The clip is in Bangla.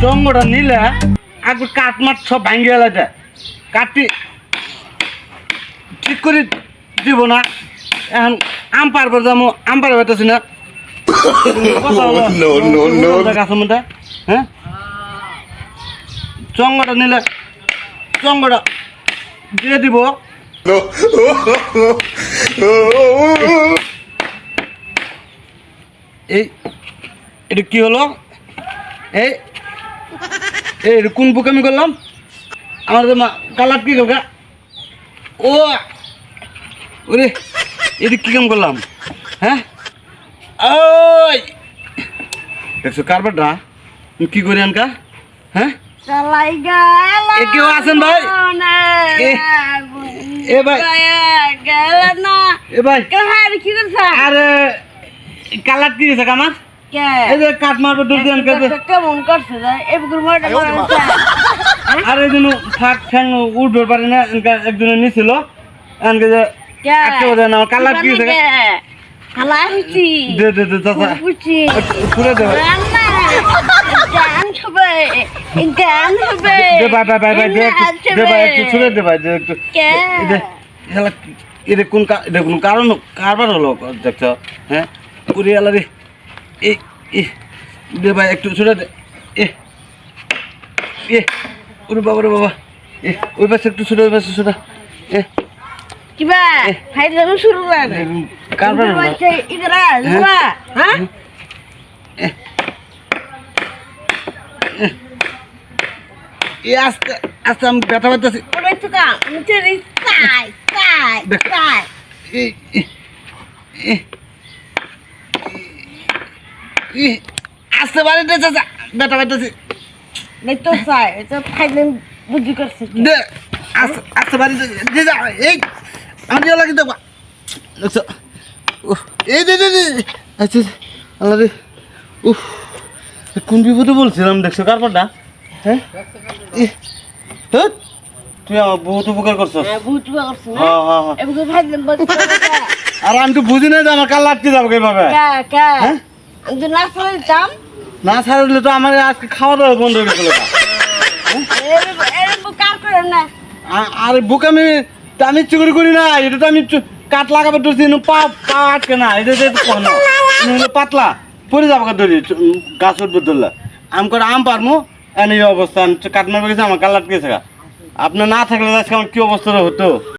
চঙ্গটা নিলে একবার কাঠ মাঠ সব ভাঙ্গি গেলে যায়। কাঠটি ঠিক করে দিব না। এখন আম পারব যাব আম পারব পাইতেছি না. গাছের মধ্যে হ্যাঁ? চঙ্গটা নিলে চঙ্গটা দিয়ে দিব। এই এটা কি হলো? এই এই কোন বুক আমি করলাম? আমার তো মা কালার কি কাকা ও ওরে এটা কি কাম করলাম? হ্যাঁ? ওই দেখছ কারবারটা? কি করি আনকা? হ্যাঁ? কেউ আছেন ভাই? এ- ভাই। না। এ ভাই। আরে কালার কি গেছে আমার? এই যে মারবো আনকা কেমন করছে মারটা আর ফাঁক ঠ্যাং উঠবে পারে না এনকা একদিনে নিছিল। এনকে যে আটকে বোঝে না কালার কি হইছি দে দে দে চাচা। বুঝছি দে। গান হবে গান হবে দে ভাই ভাই ভাই ভাই দে একটু- দে ভাই একটু ছুড়ে দে ভাই দে একটু। কে? এই দে, শালা কি- এটা কোন এটা কোন কারণ কারবার হলো দেখছ? হ্যাঁ? পুরি আলা রে এই এ দে ভাই একটু ছুড়ে দে। এ এ ওরে বাবা রে বাবা। এ ওই পাশে একটু ছুড়ে ওই পাশে ছুড়ে। এ কিবা খাই যাব শুরু করে কারবার হলো ইদরা জুয়া হ্যাঁ এ আস্তে আস্তে আমি ব্যথা পাইতেছি। ওরে তো কা? রে তাই তাই। তাই এই আস্তে বাড়িতে চাচা। ব্যথা পাইতেছি নাই তো চাই। এটা খাইলেন বুদ্ধি করছে দে আস্তে আস্তে বাড়িতে যে যা এই আমি লাগি দেখবা। দেখছ? এই দে দে দে আচ্ছা আল্লাহ রে। উফ কোন বিপদে বলছিলাম দেখছ কারপারটা হ্যাঁ? তুই আমার বহুত উপকার করছ হ্যাঁ না? হ্যাঁ হ্যাঁ আর আমি তো বুঝি না যে আমার কাল আটকে যাব এইভাবে কা কা? হ্যাঁ? না দিতাম না ছাড়লে তো আমার আজকে খাওয়া দাওয়া বন্ধ হয়ে না। আর বুক আমি আমি ইচ্ছে করে না এটা তো আমি কাঠ লাগাবে ধরছি পা পা আটকে না এটা একটু পাতলা পরে যাব ধরি গাছ উঠবে ধরলে। আমি করে আম পারমু এনে অবস্থা আমি কাঠ মারবে গেছে আমার কাল আটকে থাকা আপনার না থাকলে আজকে আমার কি অবস্থা হতো?